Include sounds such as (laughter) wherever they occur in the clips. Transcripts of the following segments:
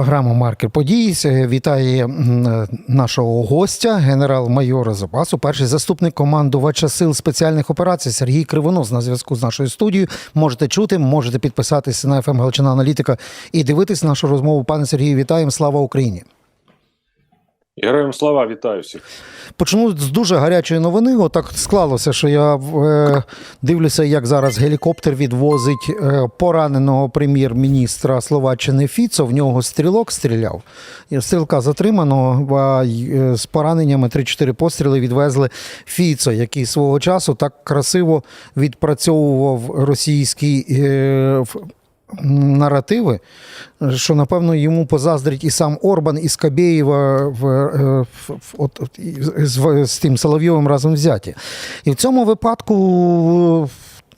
Програма Маркер подій Е, вітає нашого гостя, генерал-майора запасу, перший заступник командувача сил спеціальних операцій Сергій Кривонос на зв'язку з нашою студією. Можете чути, можете підписатися на ФМ Галичина Аналітика і дивитись нашу розмову. Пане Сергію, вітаємо! Слава Україні! Героям слава, вітаю всіх. Почну з дуже гарячої новини. Отак склалося, що я е, дивлюся, як зараз гелікоптер відвозить е, пораненого прем'єр-міністра Словаччини Фіцо. В нього стрілок стріляв. Стрілка затримано е, з пораненнями 3-4 постріли відвезли Фіцо, який свого часу так красиво відпрацьовував російський. Е, наративи, що напевно йому позаздрить і сам Орбан, і Скабєєва в, е, в, от, з, з тим Соловйовим разом взяті. І в цьому випадку.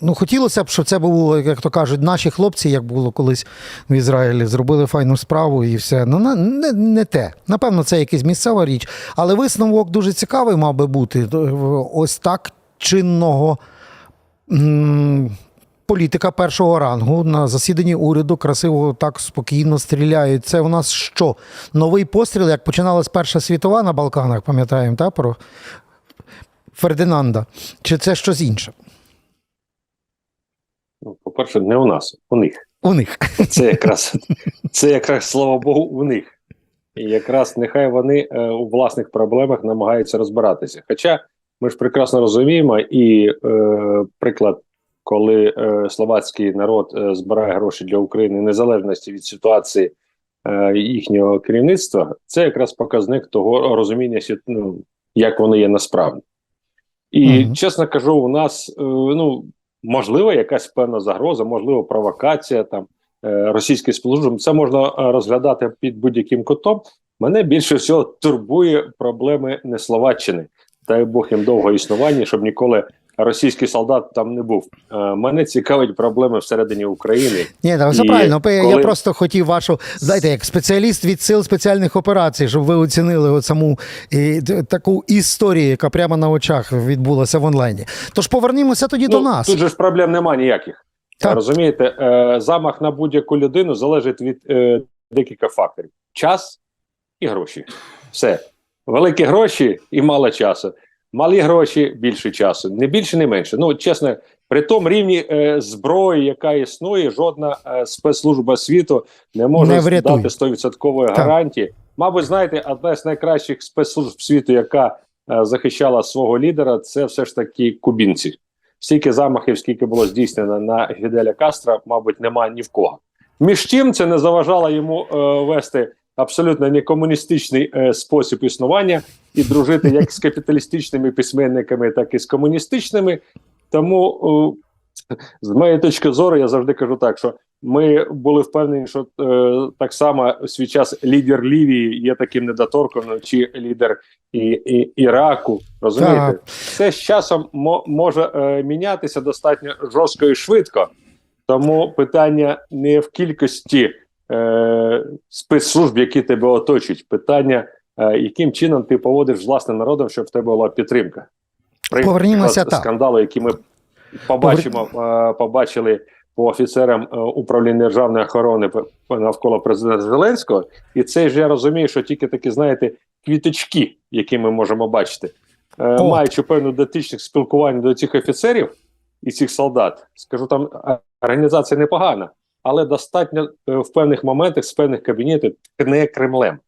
Ну, хотілося б, щоб це було, як то кажуть, наші хлопці, як було колись в Ізраїлі, зробили файну справу і все. Ну, не, не те. Напевно, це якась місцева річ. Але висновок дуже цікавий мав би бути. Ось так чинного політика першого рангу на засіданні уряду красиво так спокійно стріляють. Це у нас що? Новий постріл, як починалась Перша світова на Балканах, пам'ятаємо, та, про Фердинанда? Чи це щось інше? Ну, по-перше, не у нас, у них. У них. Це якраз, це якраз, слава Богу, у них. І якраз нехай вони е, у власних проблемах намагаються розбиратися. Хоча ми ж прекрасно розуміємо, і е, приклад, коли е, словацький народ е, збирає гроші для України незалежності від ситуації е, їхнього керівництва, це якраз показник того розуміння, ну, як воно є насправді. І Мгм. чесно кажу, у нас е, ну можливо якась певна загроза, можливо, провокація там е, російських спецслужб. Це можна е, розглядати під будь-яким кутом. Мене більше всього турбує проблеми не Словаччини. Дай Бог їм довго існування, щоб ніколи російський солдат там не був. Е, мене цікавить проблеми всередині України. Ні, та все І правильно. Я просто хотів вашу, знаєте, як спеціаліст від сил спеціальних операцій, щоб ви оцінили от саму і, таку історію, яка прямо на очах відбулася в онлайні. Тож повернімося тоді до нас. Ну, Тут же ж проблем немає ніяких. Так. Розумієте, е, замах на будь-яку людину залежить від е, декілька факторів: час і гроші. Все. Великі гроші і мало часу. Малі гроші більше часу. Не більше, не менше. Ну, чесно, при тому рівні е, зброї, яка існує, жодна е, спецслужба світу не може Не дати 100% Так. гарантії. Мабуть, знаєте, одна з найкращих спецслужб світу, яка е, захищала свого лідера, це все ж таки кубінці. Стільки замахів, скільки було здійснено на Гіделя Кастра, мабуть, немає ні в кого. Між тим, це не заважало йому е, вести абсолютно не комуністичний е, спосіб існування і дружити як з капіталістичними письменниками, так і з комуністичними. Тому, е, з моєї точки зору, я завжди кажу так, що ми були впевнені, що е, так само у свій час лідер Лівії є таким недоторканим, чи лідер і, і, Іраку. Розумієте, Так. це з часом мо, може е, мінятися достатньо жорстко і швидко. Тому питання не в кількості е, спецслужб, які тебе оточують. Питання, е, яким чином ти поводиш з власним народом, щоб в тебе була підтримка. Повернімося так. скандалу, який ми побачимо, е, побачили по офіцерам е, управління державної охорони навколо президента Зеленського, і це ж я розумію, що тільки такі, знаєте, квіточки, які ми можемо бачити, е, О. маючи певну дотичність спілкування до цих офіцерів і цих солдат, скажу там організація непогана, але достатньо е, в певних моментах з певних кабінетів тхне Кремлем.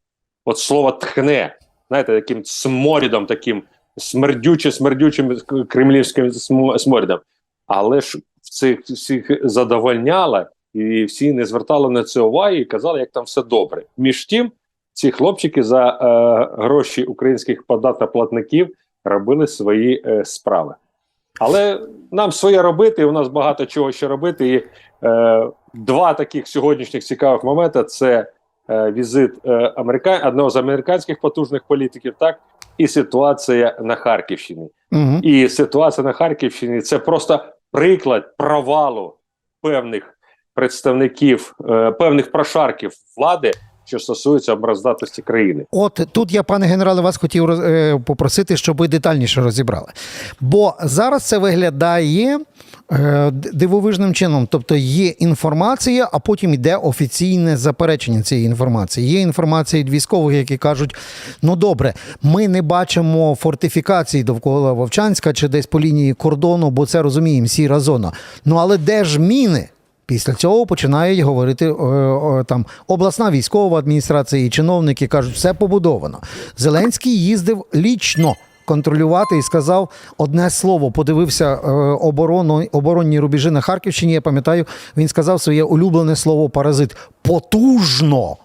От слово тхне, знаєте, таким сморідом, таким смердюче, смердючим кремлівським сморідом. Але ж цих всіх задовольняла, і всі не звертали на це уваги і казали, як там все добре. Між тим, ці хлопчики за е, гроші українських податкоплатників робили свої е, справи. Але нам своє робити, у нас багато чого ще робити. І е, два таких сьогоднішніх цікавих моменти це е, візит е, америка... одного з американських потужних політиків, так і ситуація на Харківщині. Угу. І ситуація на Харківщині це просто приклад провалу певних представників, е, певних прошарків влади що стосується обороздатності країни. От тут я, пане генерале, вас хотів е, попросити, щоб ви детальніше розібрали. Бо зараз це виглядає е, дивовижним чином. Тобто є інформація, а потім йде офіційне заперечення цієї інформації. Є інформація від військових, які кажуть: ну добре, ми не бачимо фортифікацій довкола Вовчанська чи десь по лінії кордону, бо це розуміємо, сіра зона. Ну але де ж міни? Після цього починають говорити е, там обласна військова адміністрація і чиновники кажуть, все побудовано. Зеленський їздив лічно контролювати і сказав одне слово. Подивився е, оборону, оборонні рубежі на Харківщині. Я пам'ятаю, він сказав своє улюблене слово паразит потужно.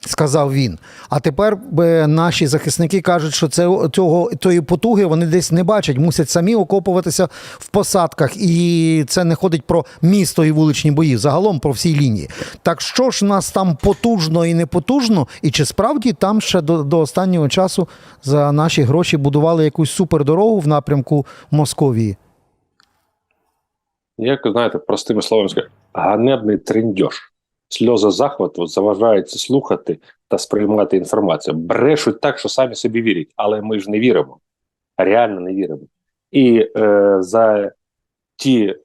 Сказав він. А тепер е, наші захисники кажуть, що це цього тої потуги вони десь не бачать, мусять самі окопуватися в посадках, і це не ходить про місто і вуличні бої, загалом про всі лінії. Так що ж нас там потужно і не потужно, і чи справді там ще до, до останнього часу за наші гроші будували якусь супердорогу в напрямку Московії? Як знаєте, простими словами ганебний трендьош. Сльози захвату заважають слухати та сприймати інформацію. Брешуть так, що самі собі вірять, але ми ж не віримо. Реально не віримо. І е, за ті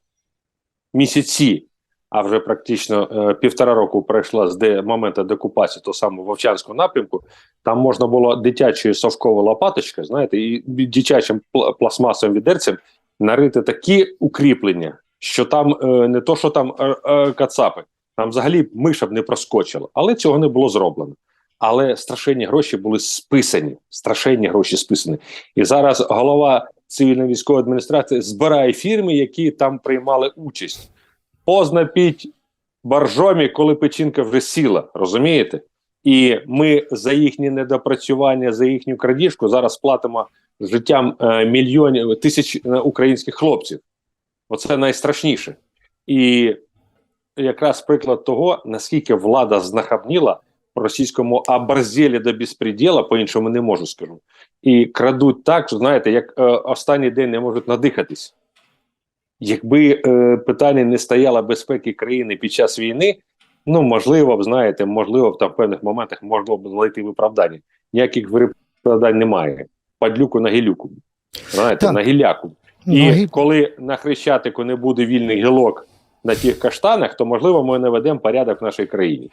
місяці, а вже практично е, півтора року пройшло з де моменту декупації того самого Вовчанського напрямку, там можна було дитячою совковою лопаточкою, знаєте, і дитячим пластмасовим відерцем нарити такі укріплення, що там е, не то, що там е, е, кацапи, там взагалі миша б не проскочила. Але цього не було зроблено. Але страшенні гроші були списані. Страшенні гроші списані. І зараз голова цивільно-військової адміністрації збирає фірми, які там приймали участь. Позна піть боржомі, коли печінка вже сіла, розумієте? І ми за їхнє недопрацювання, за їхню крадіжку зараз платимо життям е, мільйонів тисяч е, українських хлопців. Оце найстрашніше. І якраз приклад того, наскільки влада знахабніла по російському оборзелі до безпреділа, по-іншому не можу скажу. І крадуть так, що знаєте, як е, останній день не можуть надихатись. Якби е, питання не стояло безпеки країни під час війни, ну можливо б, знаєте, можливо, б там в певних моментах можна б знайти виправдання. Ніяких виправдань немає. Падлюку на гілюку. Знаєте, Так. на гіляку. І Ноги- коли на хрещатику не буде вільних гілок на тих каштанах, то можливо ми наведемо порядок в нашій країні.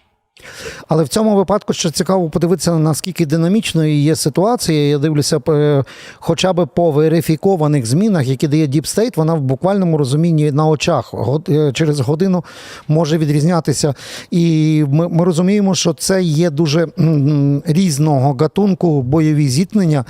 Але в цьому випадку ще цікаво подивитися, наскільки динамічною є ситуація. Я дивлюся, е, хоча б по верифікованих змінах, які дає State, вона в буквальному розумінні на очах е, через годину може відрізнятися. І ми, ми розуміємо, що це є дуже різного гатунку бойові зіткнення.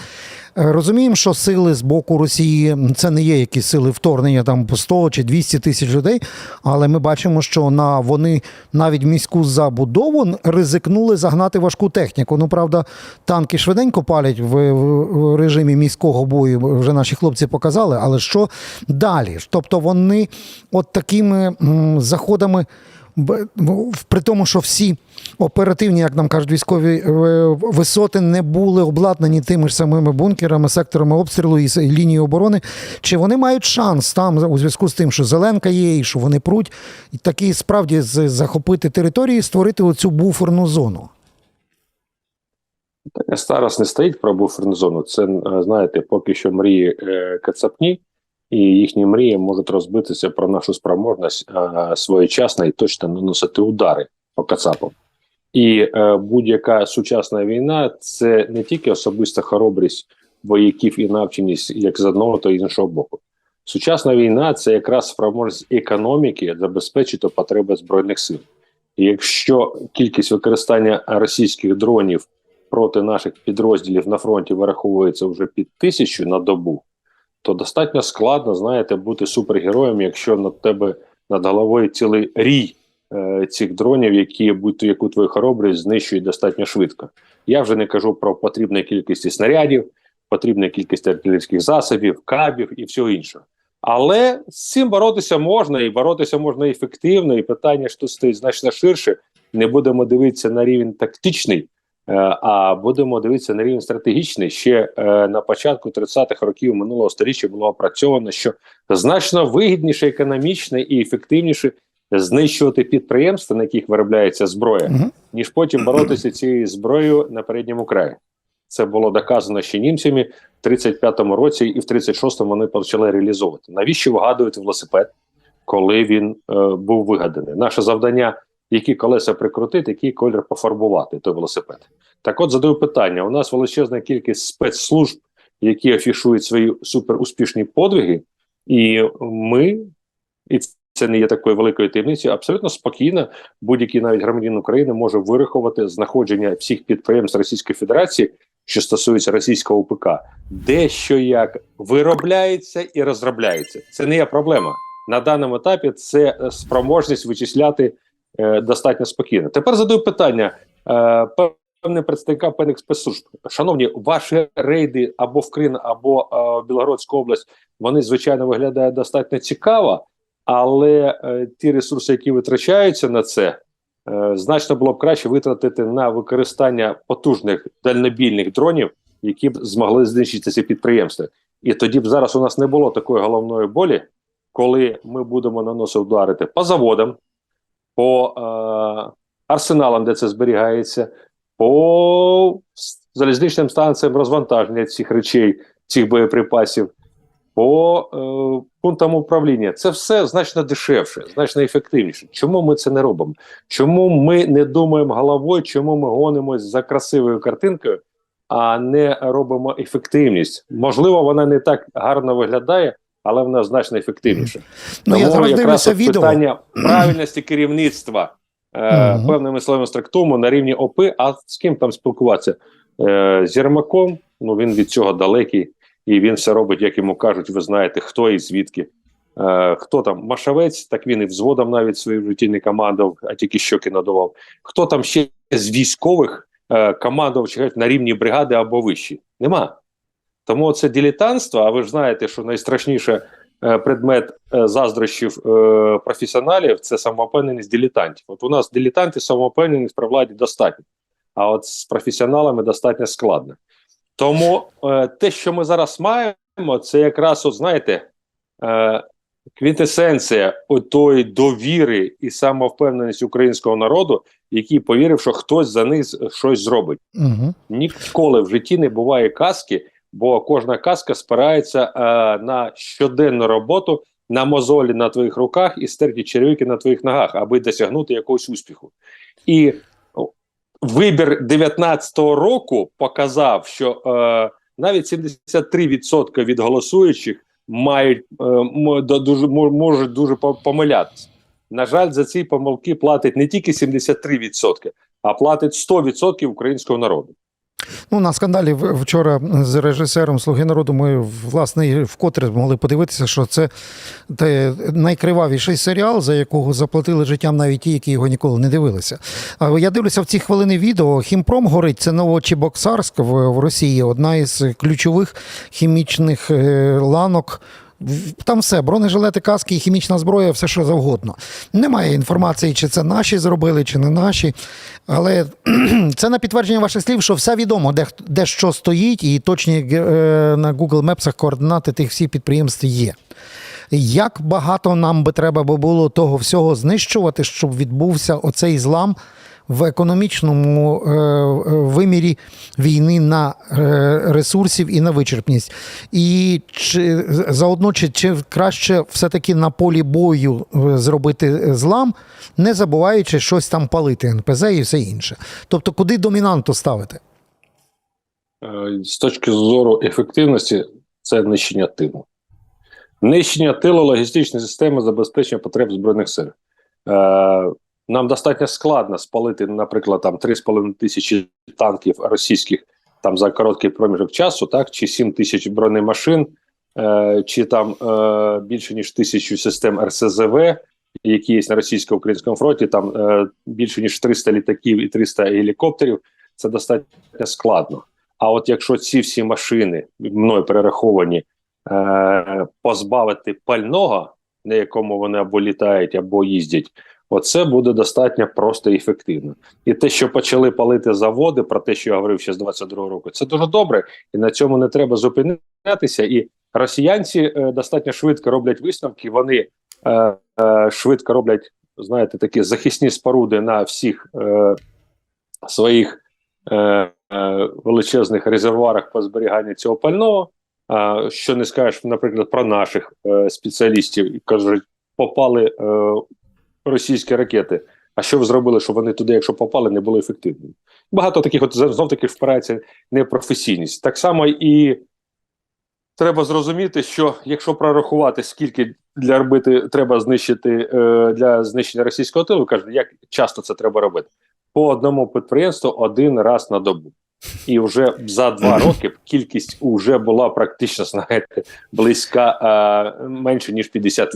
Е, Розуміємо, що сили з боку Росії це не є якісь сили вторгнення там по 100 чи 200 тисяч людей, але ми бачимо, що на вони навіть міську забудову ризикнули загнати важку техніку. Ну правда, танки швиденько палять в, в, режимі міського бою. Вже наші хлопці показали. Але що далі? Тобто вони от такими заходами. В- При тому, що всі оперативні, як нам кажуть, військові е, висоти не були обладнані тими ж самими бункерами, секторами обстрілу і лінії оборони. Чи вони мають шанс там у зв'язку з тим, що Зеленка є, і що вони пруть, і такі справді захопити території, і створити оцю буферну зону? Зараз не стоїть про буферну зону. Це е, знаєте, поки що мрії е, кацапні, і їхні мрії можуть розбитися про нашу спроможність е, своєчасно і точно наносити удари по кацапам. І е, будь-яка сучасна війна це не тільки особиста хоробрість вояків і навченість як з одного, то іншого боку. Сучасна війна це якраз спроможність економіки забезпечити потреби збройних сил. І якщо кількість використання російських дронів проти наших підрозділів на фронті вираховується вже під тисячу на добу, то достатньо складно, знаєте, бути супергероєм, якщо над тебе над головою цілий рій е, цих дронів, які будь яку твою хоробрість знищують достатньо швидко. Я вже не кажу про потрібну кількість снарядів, потрібну кількість артилерійських засобів, кабів і всього іншого. Але з цим боротися можна, і боротися можна ефективно, і питання тут стоїть значно ширше. Не будемо дивитися на рівень тактичний, а будемо дивитися на рівень стратегічний. Ще е, на початку 30-х років минулого століття було опрацьовано, що значно вигідніше, економічне і ефективніше знищувати підприємства, на яких виробляється зброя, ніж потім боротися цією зброєю на передньому краї. Це було доказано ще німцями в 35-му році, і в 36-му вони почали реалізовувати. Навіщо вигадують велосипед, коли він е, був вигаданий? Наше завдання які колеса прикрутити, який колір пофарбувати той велосипед. Так от задаю питання: у нас величезна кількість спецслужб, які афішують свої суперуспішні подвиги, і ми, і це не є такою великою таємницею, абсолютно спокійно будь-який навіть громадянин України може вирахувати знаходження всіх підприємств Російської Федерації, що стосується російського УПК, де що як виробляється і розробляється. Це не є проблема. На даному етапі це спроможність вичисляти достатньо спокійно. Тепер задаю питання е, певним представникам певних спецслужб. Шановні, ваші рейди або в Крим, або е, в Білгородську область, вони звичайно виглядають достатньо цікаво, але е, ті ресурси, які витрачаються на це, е, значно було б краще витратити на використання потужних дальнобільних дронів, які б змогли знищити ці підприємства. І тоді б зараз у нас не було такої головної болі, коли ми будемо наносити ударити по заводам, по е, арсеналам, де це зберігається, по залізничним станціям розвантаження цих речей, цих боєприпасів, по е, пунктам управління. Це все значно дешевше, значно ефективніше. Чому ми це не робимо? Чому ми не думаємо головою, чому ми гонимось за красивою картинкою, а не робимо ефективність? Можливо, вона не так гарно виглядає, але вона значно ефективніша. Ну, я Тому зараз якраз от відео. питання правильності керівництва е, Мгм. певними словами структуру на рівні ОП, а з ким там спілкуватися? Е, з Єрмаком, ну він від цього далекий, і він все робить, як йому кажуть, ви знаєте, хто і звідки. Е, хто там Машавець, так він і взводом навіть свої в житті не командував, а тільки щоки надував. Хто там ще з військових е, командував чи на рівні бригади або вищі? Нема. Тому це дилетантство, а ви ж знаєте, що найстрашніше е, предмет е, заздрощів е, професіоналів це самовпевненість дилетантів. От у нас дилетанти самовпевненість при владі достатньо, а от з професіоналами достатньо складно. Тому те, що ми зараз маємо, це якраз, от знаєте, квінтесенція отої довіри і самовпевненість українського народу, який повірив, що хтось за них щось зробить. Угу. Ніколи в житті не буває казки, бо кожна казка спирається е, на щоденну роботу, на мозолі на твоїх руках і стерті черевики на твоїх ногах, аби досягнути якогось успіху. І вибір 19-го року показав, що е, навіть 73% від голосуючих мають е, дуже можуть дуже помилятися. На жаль, за ці помилки платить не тільки 73%, а платить 100% українського народу. Ну, на скандалі вчора з режисером Слуги народу ми власне вкотре змогли подивитися, що це найкривавіший серіал, за якого заплатили життям навіть ті, які його ніколи не дивилися. Я дивлюся в ці хвилини відео. Хімпром горить це Новочебоксарськ в, в Росії, одна із ключових хімічних е, ланок. Там все, бронежилети, каски, хімічна зброя, все що завгодно. Немає інформації, чи це наші зробили, чи не наші. Але (clears throat) це на підтвердження ваших слів, що все відомо, де, де що стоїть, і точні е, на Google Maps координати тих всіх підприємств є. Як багато нам би треба було того всього знищувати, щоб відбувся оцей злам в економічному е, е, вимірі війни на е, ресурсів і на вичерпність? І чи заодно чи, чи краще все-таки на полі бою зробити злам, не забуваючи щось там палити НПЗ і все інше? Тобто, куди домінанту ставити? З точки зору ефективності, це нищення тилу. Нищення тилу логістичної системи забезпечення потреб Збройних сил. Нам достатньо складно спалити, наприклад, там 3,5 тисячі танків російських там за короткий проміжок часу, так, чи 7 тисяч бронемашин, е, чи там е, більше ніж тисячу систем РСЗВ, які є на російсько-українському фронті, там е, більше ніж 300 літаків і 300 гелікоптерів. Це достатньо складно. А от якщо ці всі машини мною перераховані е, позбавити пального, на якому вони або літають, або їздять, оце буде достатньо просто і ефективно. І те, що почали палити заводи, про те, що я говорив ще з 22-го року, це дуже добре, і на цьому не треба зупинятися. І росіянці е, достатньо швидко роблять висновки. Вони е, е, швидко роблять знаєте, такі захисні споруди на всіх е, своїх е, е, величезних резервуарах по зберіганню цього пального. А що не скажеш, наприклад, про наших е, спеціалістів, кажуть, попали е, російські ракети. А що ви зробили, щоб вони туди, якщо попали, не були ефективними? Багато таких от знов таки впирається непрофесійність. Так само і треба зрозуміти, що якщо прорахувати, скільки для робити треба знищити е, для знищення російського тилу, кажуть, як часто це треба робити? По одному підприємству один раз на добу. І вже за два роки кількість вже була практично знаєте, близька а, менше ніж 50%.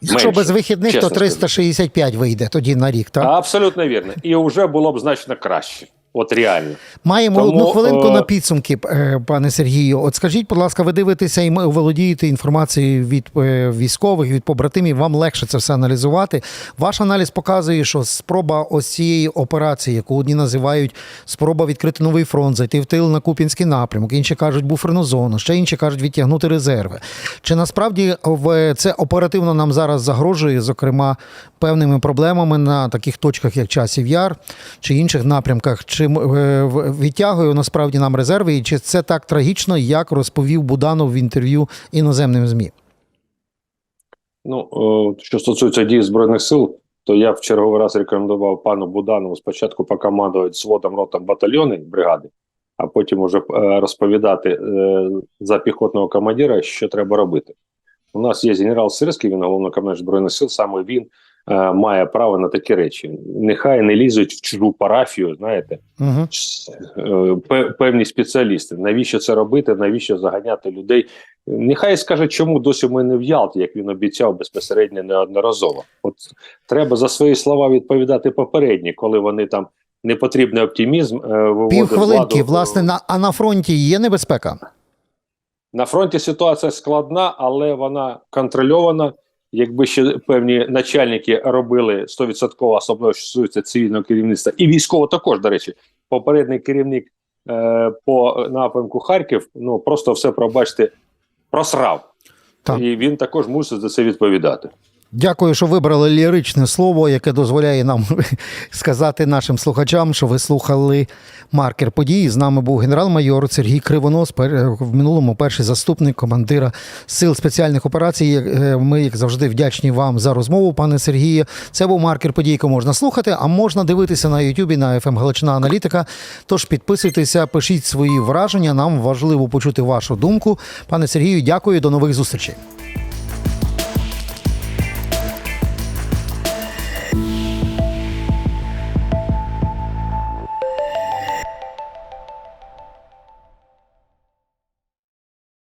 Якщо Менше, без вихідних, то чесно скажу. 365 вийде тоді на рік. Так? Абсолютно вірно. І вже було б значно краще. От реально. Маємо Тому, одну хвилинку е, на підсумки, е, пане Сергію. От скажіть, будь ласка, ви дивитеся і володієте інформацією від е, військових, від побратимів. Вам легше це все аналізувати. Ваш аналіз показує, що спроба ось цієї операції, яку одні називають спроба відкрити новий фронт, зайти в тил на Купінський напрямок, інші кажуть буферну зону, ще інші кажуть відтягнути резерви. Чи насправді в це оперативно нам зараз загрожує, зокрема, певними проблемами на таких точках, як часів яр чи інших напрямках? Чи е, відтягує насправді нам резерви, і чи це так трагічно, як розповів Буданов в інтерв'ю іноземним ЗМІ? Ну, що стосується дій Збройних сил, то я в черговий раз рекомендував пану Буданову спочатку покомандувати зводом ротом батальйони бригади, а потім уже е, розповідати е, за піхотного командира, що треба робити. У нас є генерал Сирський, він головнокомандувач Збройних сил, саме він має право на такі речі. Нехай не лізуть в чужу парафію, знаєте, Угу. е, певні спеціалісти. Навіщо це робити? Навіщо заганяти людей? Нехай скаже, чому досі ми не в Ялті, як він обіцяв безпосередньо неодноразово. От треба за свої слова відповідати попередні, коли вони там непотрібний оптимізм е, Півхвилинки, власне, на, а на фронті є небезпека? На фронті ситуація складна, але вона контрольована. Якби ще певні начальники робили 100%, особливо що стосується цивільного керівництва, і військово також, до речі, попередній керівник е, по напрямку Харків, ну просто все пробачте, просрав. Так. І він також мусить за це відповідати. Дякую, що вибрали ліричне слово, яке дозволяє нам (laughs) сказати нашим слухачам, що ви слухали маркер події. З нами був генерал-майор Сергій Кривонос, в минулому перший заступник командира сил спеціальних операцій. Е, Ми, як завжди, вдячні вам за розмову, пане Сергію. Це був маркер подій, який можна слухати, а можна дивитися на Ютубі на FM Галичина Аналітика. Тож підписуйтеся, пишіть свої враження. Нам важливо почути вашу думку. Пане Сергію, дякую, до нових зустрічей.